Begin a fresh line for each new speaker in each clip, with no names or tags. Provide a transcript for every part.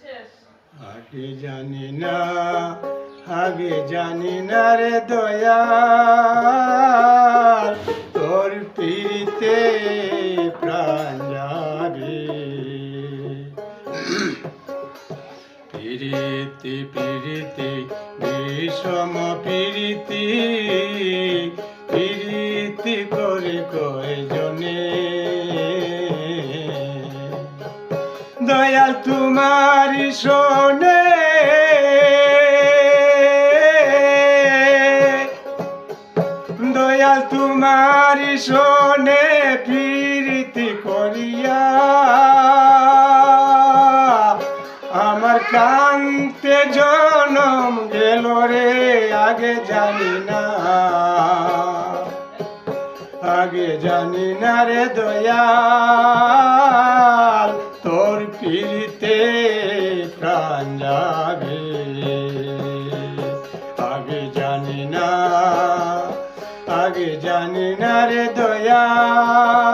আগে জানি না, আগে জানি না রে দয়া তোর পিড়িতে প্রাণ যাবে। পিড়িতে পিড়িতে, বিষম পিড়িতি পিড়িতি করে কয়জনে তোমারি শোনে। দয়াল তোমারি শোনে, প্রীতি করিয়া। আমার কান্তে জনম গেল রে, আগে জানি না। আগে জানি না রে দয়াল। জানি না রে দয়াল,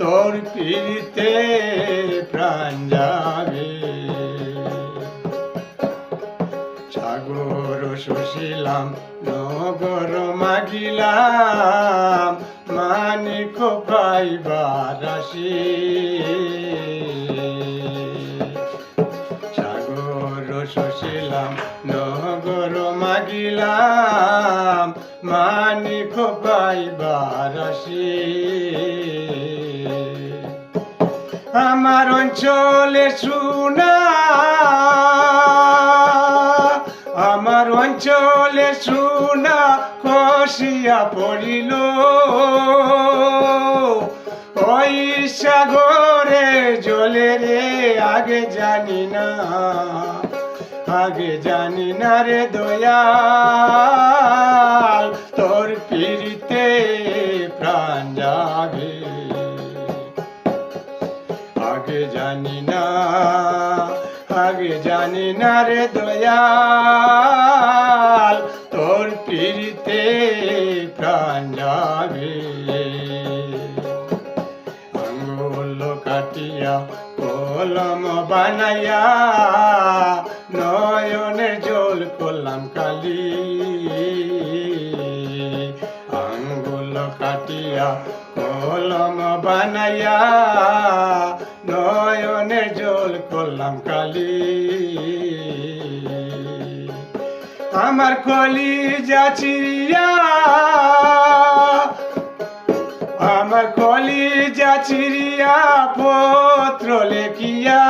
তোর পিড়িতে প্রাণ যাবে। সাগর শুশিলাম নগর মাগিলাম মানিক পাইবার আসি সাগর শুশিলাম নগর মাগিলাম মানিক পাইবার আসি আমার অঞ্চলে শুনা আমার অঞ্চলে শুনা কষিয়া পড়িল। ওই সাগরে জলে রে, আগে জানি না, আগে জানি না রে দয়াল আগে জানি না, আগে জানি না রে দয়াল, তোর পিড়িতে প্রাণ যাবে। আঙ্গুল কাটিয়া কলম বানাইয়া নয়নের জল করলাম কালি। আঙ্গুল কাটিয়া কলম বানাইয়া করলাম কালি। আমার কলি যাচিয়া আমার কলি যাচিরিয়া পত্র লেখিয়া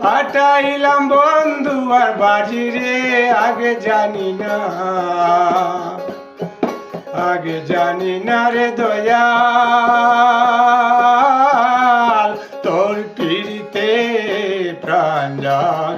পাঠাইলাম বন্ধু আর বাজিরে আগে জানি না, আগে জানি না রে দয়াল তোর পিড়িতে প্রাণ যায়